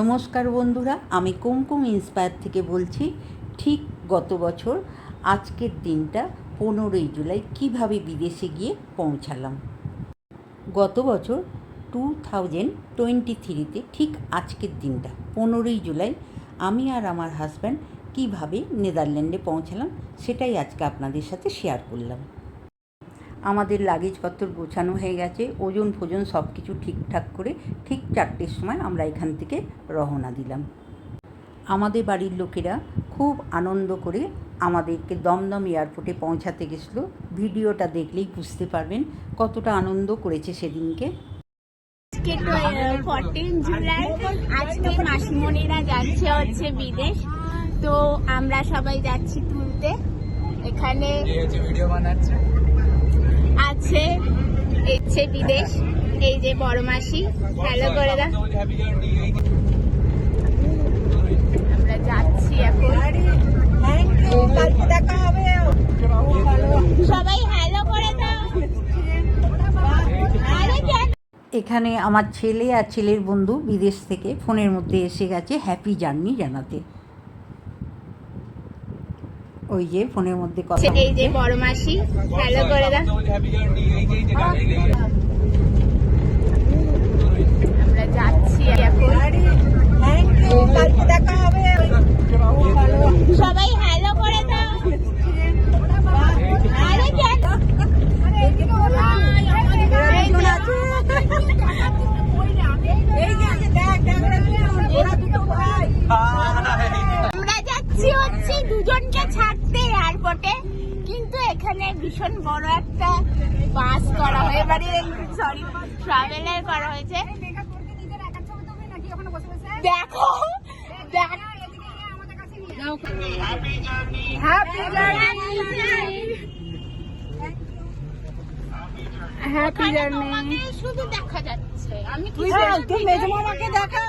নমস্কার বন্ধুরা, আমি কুমকুম ইন্সপায়ার থেকে বলছি, ঠিক গত বছর, আজকের দিনটা পনেরোই জুলাই, কীভাবে বিদেশে গিয়ে পৌঁছালাম? গত বছর টু থাউজেন্ড টোয়েন্টি থ্রিতে ঠিক আজকের দিনটা, পনেরোই জুলাই, আমি আর আমার হাজব্যান্ড কীভাবে নেদারল্যান্ডে পৌঁছালাম, সেটাই আজকে আপনাদের সাথে শেয়ার করলাম। আমাদের লাগেজপত্র গোছানো হয়ে গেছে ওজন ফোজন সব কিছু ঠিকঠাক করে ঠিক চারটের সময় আমরা এখান থেকে রওনা দিলাম। আমাদের বাড়ির লোকেরা খুব আনন্দ করে আমাদেরকে দমদম এয়ারপোর্টে পৌঁছাতে গেছিল। ভিডিওটা দেখলেই বুঝতে পারবেন কতটা আনন্দ করেছে সেদিনকে। আজকে ফোরটিন জুলাই আজকে মাসিমণিরা যাচ্ছে হচ্ছে বিদেশ। তো আমরা সবাই যাচ্ছি তুলতে। এখানে ভিডিও বানাচ্ছে? আছে, এসছে বিদেশ। এই যে বড় মাসি হ্যালো করে দাও। আমরা যাচ্ছি এখন। সবাই এখানে আমার ছেলে আর ছেলের বন্ধু বিদেশ থেকে ফোনের মধ্যে এসে গেছে হ্যাপি জার্নি জানাতে। ওই যে ফোনের মধ্যে কথা এই যে। বড় মাসি হ্যালো করে দাও আমরা যাচ্ছি এখন সবাই হ্যালো করে দাও আরে কেন আমরা যাচ্ছি হচ্ছে দুজনকে ছাড়তে এয়ারপোর্টে কিন্তু এখানে ভীষণ বড় একটা বাস করা হয়েছে। এবারে সরি ট্রাভেলার করা হয়েছে। দেখো দেখ হ্যাপি জার্নি শুধু দেখা যাচ্ছে। আমি কি তুই মেজমামাকে দেখা।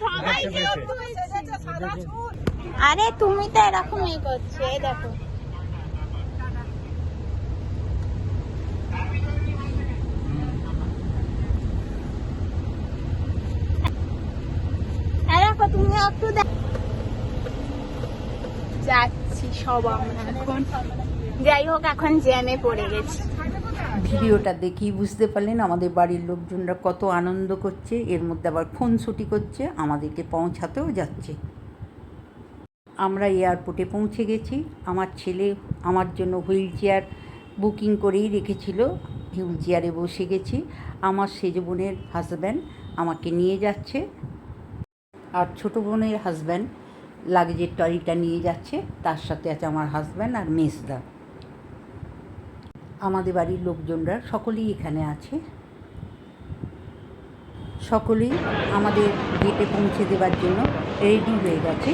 সবাই যেহেতু আরে তুমি তো এরকমই করছ, এই দেখো। দেখো সব আমরা এখন। যাই হোক, এখন জ্যামে পড়ে গেছি। ভিডিওটা দেখেই বুঝতে পারলেন আমাদের বাড়ির লোকজনরা কত আনন্দ করছে, এর মধ্যে আবার ফোন ছুটি করছে, আমাদেরকে পৌঁছাতেও যাচ্ছে। আমরা এয়ারপোর্টে পৌঁছে গেছি। আমার ছেলে আমার জন্য হুইল চেয়ার বুকিং করেই রেখেছিল। হুইল চেয়ারে বসে গেছি। আমার সেজ বোনের হাজব্যান্ড আমাকে নিয়ে যাচ্ছে। আর ছোটো বোনের হাজব্যান্ড লাগেজের ট্রলিটা নিয়ে যাচ্ছে। তার সাথে আছে আমার হাজব্যান্ড আর মেজদা আমাদের বাড়ির লোকজনরা সকলেই এখানে আছে। সকলেই আমাদের গেটে পৌঁছে দেওয়ার জন্য রেডি হয়ে গেছে।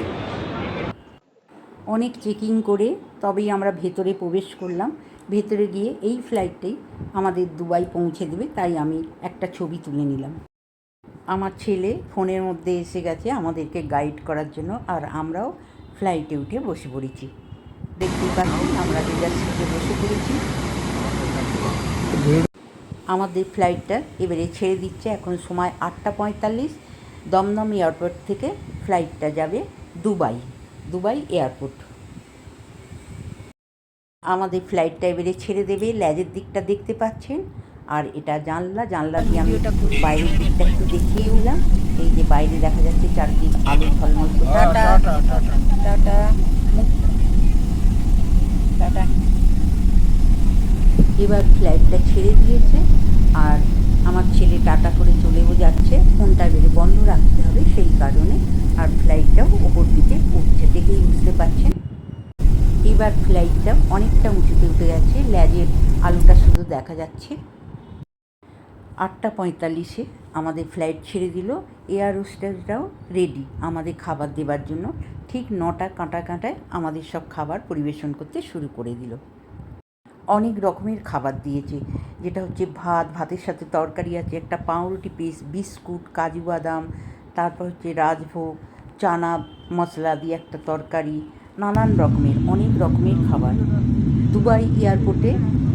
অনেক চেকিং করে তবেই আমরা ভেতরে প্রবেশ করলাম। ভেতরে গিয়ে এই ফ্লাইটটাই আমাদের দুবাই পৌঁছে দেবে, তাই আমি একটা ছবি তুলে নিলাম। আমার ছেলে ফোনের মধ্যে এসে গেছে আমাদেরকে গাইড করার জন্য, আর আমরাও ফ্লাইটে উঠে বসে পড়েছি। দেখতেই পাচ্ছেন, আমরা রিজার্ভ সিটে বসে পড়েছি। আমাদের ফ্লাইটটা এবারে ছেড়ে দিচ্ছে, এখন সময় আটটা পঁয়তাল্লিশ। দমদম এয়ারপোর্ট থেকে ফ্লাইটটা যাবে দুবাই। Dubai airport. আমাদের ফ্লাইটটা এবারে ছেড়ে দেবে ল্যাজের দিকটা দেখতে পাচ্ছেন। আর এটা জানলা জানলা দিয়ে আমি ওটা বাইরের দিকটা একটু দেখিয়ে নিলাম। এই যে বাইরে দেখা যাচ্ছে চারদিক আলো ঝলমল করছে। টাটা। টাটা টাটা এবার ফ্লাইটটা ছেড়ে দিয়েছে। আর আমার ছেলে টাটা করে চলেও যাচ্ছে। ফোনটা বেড়ে বন্ধ রাখতে হবে সেই কারণে আর ফ্লাইটটাও ওপর দিকে উঠছে, দেখেই বুঝতে পারছেন? এবার ফ্লাইটটা অনেকটা উঁচুতে উঠে গেছে, ল্যাজের আলোটা শুধু দেখা যাচ্ছে। আটটা পঁয়তাল্লিশে আমাদের ফ্লাইট ছেড়ে দিল এয়ার হোস্টেলটাও রেডি আমাদের খাবার দেবার জন্য। ঠিক নটা কাঁটা কাঁটায় আমাদের সব খাবার পরিবেশন করতে শুরু করে দিল। অনেক রকমের খাবার দিয়েছে, যেটা হচ্ছে ভাত, ভাতের সাথে তরকারি আছে, একটা পাউরুটি পিস বিস্কুট, কাজু বাদাম তারপর হচ্ছে রাজভোগ, চানা, মশলা দিয়ে একটা তরকারি, নানান রকমের, অনেক রকমের খাবার। দুবাই এয়ারপোর্টে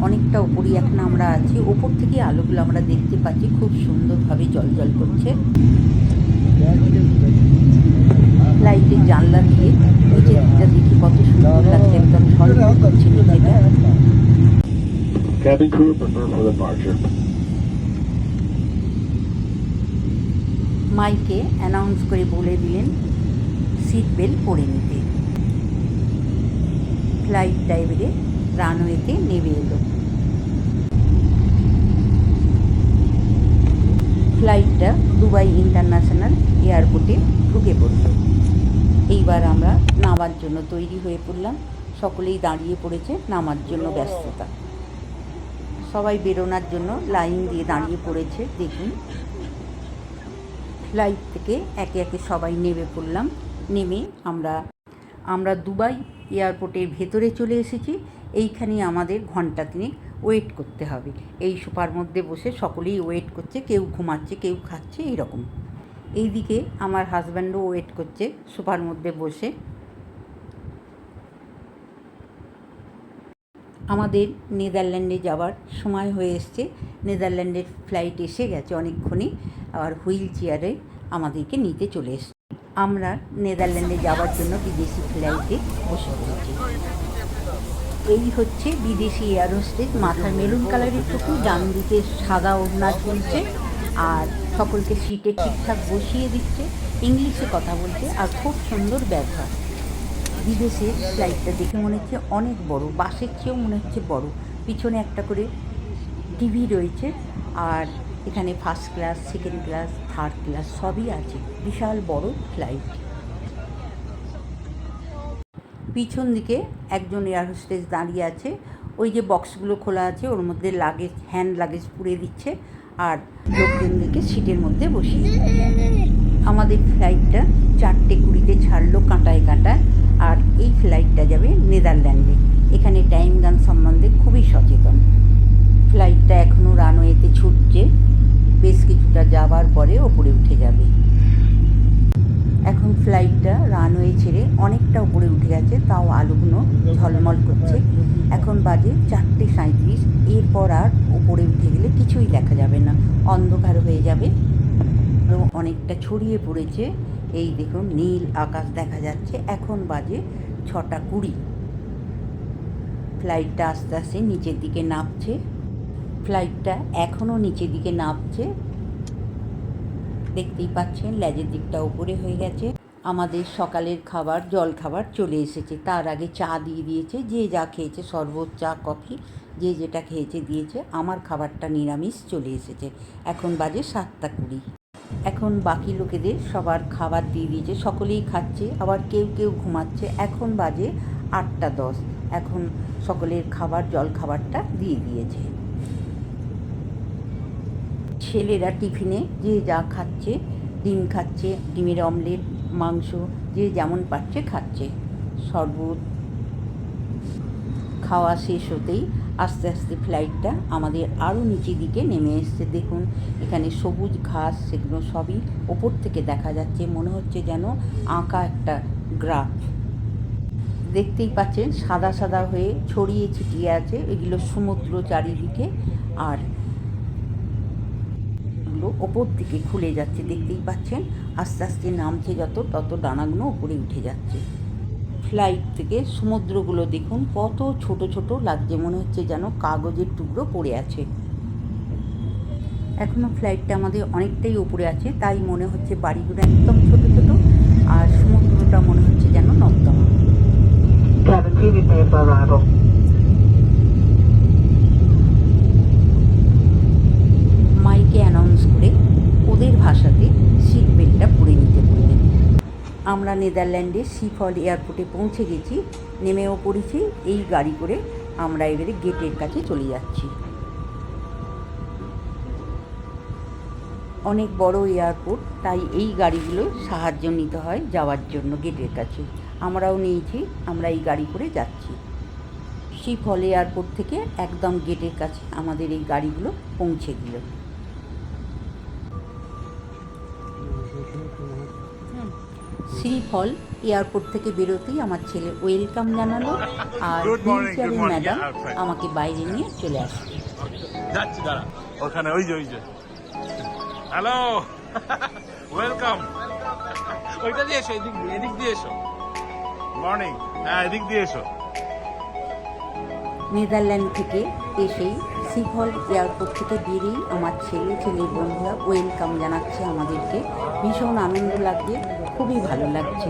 অনেকটা ওপরই এখন আমরা আছি। ওপর থেকে আলোগুলো আমরা দেখতে পাচ্ছি, খুব সুন্দরভাবে জল জল করছে। ফ্লাইটের জানলা দিয়ে নিচের দিকটা দেখি কত সুন্দর লাগছে, একদম ঝলঝল করছে নিচেটা Cabin crew for departure. মাইকে অ্যানাউন্স করে বলে দিলেন সিট বেল্ট পরে নিতে। ফ্লাইট ড্রাইভারে রানওয়েতে নেমে এলো। ফ্লাইটটা দুবাই ইন্টারন্যাশনাল এয়ারপোর্টে ঢুকে পড়ল। এইবার আমরা নামার জন্য তৈরি হয়ে পড়লাম। সকলেই দাঁড়িয়ে পড়েছে নামার জন্য ব্যস্ততা। সবাই বেরোনোর জন্য লাইন দিয়ে দাঁড়িয়ে পড়েছে, দেখুন। ফ্লাইট থেকে একে একে সবাই নেমে পড়লাম। নেমে আমরা আমরা দুবাই এয়ারপোর্টের ভেতরে চলে এসেছি। এইখানে আমাদের ঘণ্টা তিনেক ওয়েট করতে হবে। এই সোফার মধ্যে বসে সকলেই ওয়েট করছে, কেউ ঘুমাচ্ছে, কেউ খাচ্ছে, এইরকম। এইদিকে আমার হাজব্যান্ডও ওয়েট করছে সোফার মধ্যে বসে। আমাদের নেদারল্যান্ডে যাওয়ার সময় হয়ে এসছে। নেদারল্যান্ডের ফ্লাইট এসে গেছে অনেকক্ষণই। আর হুইল চেয়ারে আমাদেরকে নিতে চলে এসছে। আমরা নেদারল্যান্ডে যাওয়ার জন্য বিদেশি ফ্লাইটে বসে পড়েছি। এই হচ্ছে বিদেশি এয়ার হোস্টেস মাথার মেরুন কালারের টুকু, ডান দিকে সাদা ওড়না ঝুলছে আর সকলকে সিটে ঠিকঠাক বসিয়ে দিচ্ছে। ইংলিশে কথা বলছে আর খুব সুন্দর ব্যবহার। বিদেশে ফ্লাইটটা দেখে মনে হচ্ছে অনেক বড়, বাসের চেয়েও মনে হচ্ছে বড়। পিছনে একটা করে টিভি রয়েছে আর এখানে first class second class third class সবই আছে। বিশাল বড় ফ্লাইট পিছন দিকে একজন এয়ার হোস্টেস দাঁড়িয়ে আছে। ওই যে বক্সগুলো খোলা আছে, ওর মধ্যে লাগেজ হ্যান্ড লাগেজ পুড়ে দিচ্ছে আর লোকজন লোকজনদেরকে সিটের মধ্যে বসিয়ে। আমাদের ফ্লাইটটা চারটে কুড়িতে ছাড়লো কাঁটায় কাঁটায়, আর এই ফ্লাইটটা যাবে নেদারল্যান্ডে এখানে টাইম গান সম্বন্ধে খুবই সচেতন। ফ্লাইটটা এখনও রানওয়েতে ছুটছে, বেশ কিছুটা যাবার পরে ওপরে উঠে যাবে। এখন ফ্লাইটটা রানওয়ে ছেড়ে অনেকটা উপরে উঠে গেছে, তাও আলোগুলো ঝলমল করছে। এখন বাজে চারটে সাঁত্রিশ এরপর আর উপরে উঠে গেলে কিছুই দেখা যাবে না। অন্ধকার হয়ে যাবে। আরও অনেকটা ছড়িয়ে পড়েছে। এই দেখুন, নীল আকাশ দেখা যাচ্ছে। এখন বাজে ছটা কুড়ি। ফ্লাইটটা আস্তে আস্তে নিচের দিকে নামছে। ফ্লাইটটা এখনও নিচের দিকে নামছে। দেখতেই পাচ্ছেন, লেজের দিকটা উপরে হয়ে গেছে। আমাদের সকালের খাবার, জল খাবার চলে এসেছে। তার আগে চা দিয়ে দিয়েছে। যে যা খেয়েছে, শরবত, চা, কফি, যে যেটা খেয়েছে, দিয়েছে। আমার খাবারটা নিরামিষ চলে এসেছে। এখন বাজে সাতটা কুড়ি। এখন বাকি লোকেদের সবার খাবার দিয়ে দিয়েছে, সকলেই খাচ্ছে, আবার কেউ কেউ ঘুমাচ্ছে। এখন বাজে আটটা দশ, এখন সকলের খাবার, জল খাবারটা দিয়ে দিয়েছে। ছেলেরা টিফিনে যে যা খাচ্ছে, ডিম খাচ্ছে, ডিমের অমলেট, মাংস, যে যেমন পাচ্ছে খাচ্ছে। শরবত খাওয়া শেষ হতেই আস্তে আস্তে ফ্লাইটটা আমাদের আরও নিচের দিকে নেমে এসছে। দেখুন, এখানে সবুজ ঘাস, সেগুলো সবই ওপর থেকে দেখা যাচ্ছে। মনে হচ্ছে যেন আঁকা একটা গ্রাফ দেখতেই পাচ্ছেন, সাদা সাদা হয়ে ছড়িয়ে ছিটিয়ে আছে এগুলো সমুদ্র চারিদিকে আর ওপর দিকে খুলে যাচ্ছে। দেখতেই পাচ্ছেন, আস্তে আস্তে নামছে যত, তত ডানাগুলো উপরে উঠে যাচ্ছে। ফ্লাইট থেকে সমুদ্রগুলো দেখুন, কত ছোট ছোট লাগছে, মনে হচ্ছে যেন কাগজের টুকরো পড়ে আছে। এখনও ফ্লাইটটা আমাদের অনেকটাই উপরে আছে, তাই মনে হচ্ছে বাড়িগুলো একদম ছোট ছোট, আর সমুদ্রটা মনে হচ্ছে যেন নর্দমা Cabin crew prepare for arrival. মাইকে অ্যানাউন্স করে ওদের ভাষাতে সিট বেল্টটা পরে নিতে বললেন আমরা নেদারল্যান্ডে সিফল এয়ারপোর্টে পৌঁছে গেছি, নেমেও পড়েছি, এই গাড়ি করে আমরা এবারে গেটের কাছে চলে যাচ্ছি। অনেক বড় এয়ারপোর্ট, তাই এই গাড়িগুলো সাহায্য নিতে হয় যাওয়ার জন্য গেটের কাছে। আমরাও নিয়েছি, আমরা এই গাড়ি করে যাচ্ছি। শিফল এয়ারপোর্ট থেকে একদম গেটের কাছে আমাদের এই গাড়িগুলো পৌঁছে দিল। শ্রীফল এয়ারপোর্ট থেকে বেরোতেই আমার ছেলে ওয়েলকাম জানালো আর হুইলচেয়ারের ম্যাডাম আমাকে বাইরে নিয়ে চলে আসে যাচ্ছি দাঁড়া। ওখানে ওই যে ওই যে। Hello welcome. ওইটা দিয়ে এসো এদিক দিয়ে এদিক দিয়ে এসো। মর্নিং হ্যাঁ এদিক দিয়ে এসো। নেদারল্যান্ড থেকে এসেই সিফল এয়ারপোর্ট থেকে বেরিয়েই আমার ছেলে, ছেলের বন্ধুরা ওয়েলকাম জানাচ্ছে আমাদেরকে। ভীষণ আনন্দ লাগছে, খুবই ভালো লাগছে।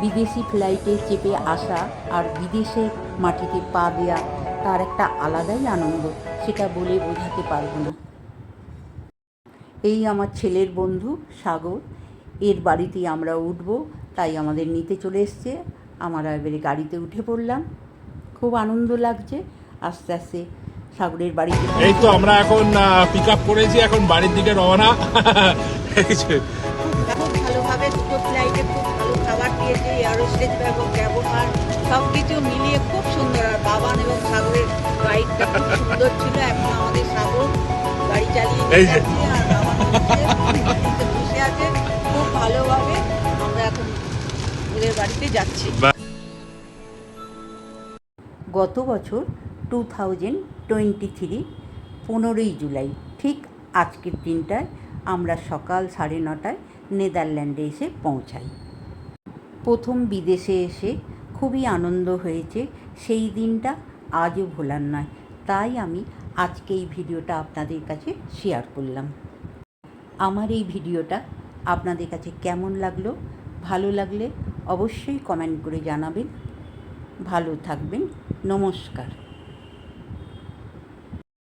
বিদেশি ফ্লাইটে চেপে আসা আর বিদেশের মাটিতে পা দেওয়া তার একটা আলাদাই আনন্দ, সেটা বলে বোঝাতে পারব না। এই আমার ছেলের বন্ধু সাগর, এর বাড়িতেই আমরা উঠব, তাই আমাদের নিতে চলে এসছে। আমরা এবারে গাড়িতে উঠে পড়লাম। খুব আনন্দ লাগছে আস্তে আস্তে সাগরের বাড়িতে এই তো আমরা এখন পিক আপ করেছি এখন বাড়ির দিকে রওনা। খুব ভালোভাবে দুটো ফ্লাইটে খুব ভালো খাবার দিয়েছে এয়ার হোস্টেজ এবং ব্যবহার সব কিছু মিলিয়ে খুব সুন্দর। আর বাবান এবং সাগরের গাইডটা খুব সুন্দর ছিল এখন আমাদের সাগর গাড়ি চালিয়ে এই যে। যাচ্ছে আর বাবান হচ্ছে গাড়িতে বসে আছে। খুব ভালোভাবে আমরা এখন বাড়িতে যাচ্ছি। গত বছর টু থাউজেন্ড টোয়েন্টি থ্রি পনেরোই জুলাই, ঠিক আজকের দিনটায় আমরা সকাল সাড়ে নটায় নেদারল্যান্ডে এসে পৌঁছাই। প্রথম বিদেশে এসে খুবই আনন্দ হয়েছে, সেই দিনটা আজও ভোলার নয়, তাই আমি আজকে এই ভিডিওটা আপনাদের কাছে শেয়ার করলাম। আমার এই ভিডিওটা আপনাদের কাছে কেমন লাগল, ভালো লাগলে অবশ্যই কমেন্ট করে জানাবেন। ভালো থাকবেন, নমস্কার।